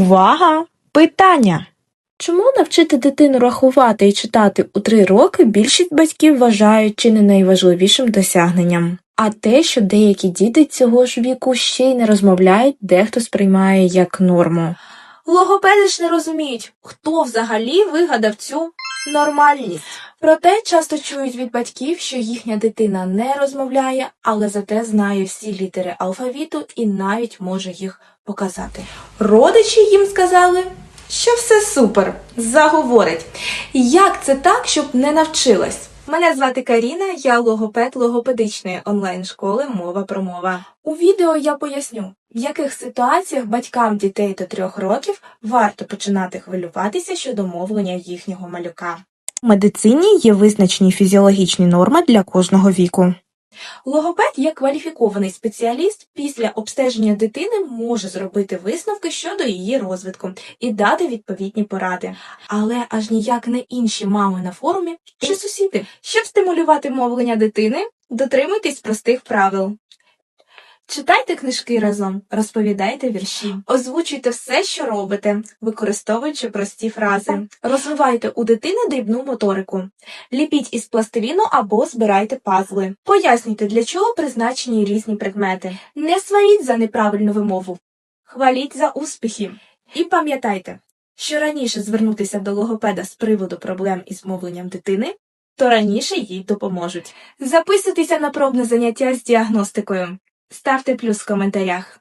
Увага! Питання! Чому навчити дитину рахувати і читати у три роки більшість батьків вважають чи не найважливішим досягненням? А те, що деякі діти цього ж віку ще й не розмовляють, дехто сприймає як норму. Логопеди ж не розуміють, хто взагалі вигадав цю нормальність. Проте часто чують від батьків, що їхня дитина не розмовляє, але зате знає всі літери алфавіту і навіть може їх показати. Родичі їм сказали, що все супер, заговорить. Як це так, щоб не навчилась? Мене звати Каріна, я логопед логопедичної онлайн-школи Мова про мова. У відео я поясню, в яких ситуаціях батькам дітей до трьох років варто починати хвилюватися щодо мовлення їхнього малюка. У медицині є визначені фізіологічні норми для кожного віку. Логопед як кваліфікований спеціаліст після обстеження дитини може зробити висновки щодо її розвитку і дати відповідні поради. Але аж ніяк не інші мами на форумі чи сусіди. Щоб стимулювати мовлення дитини, дотримуйтесь простих правил. Читайте книжки разом, розповідайте вірші, озвучуйте все, що робите, використовуючи прості фрази. Розвивайте у дитини дрібну моторику. Ліпіть із пластиліну або збирайте пазли. Пояснюйте, для чого призначені різні предмети. Не сваріть за неправильну вимову. Хваліть за успіхи. І пам'ятайте, що раніше звернутися до логопеда з приводу проблем із мовленням дитини, то раніше їй допоможуть. Записуйтеся на пробне заняття з діагностикою. Ставте плюс в коментарях.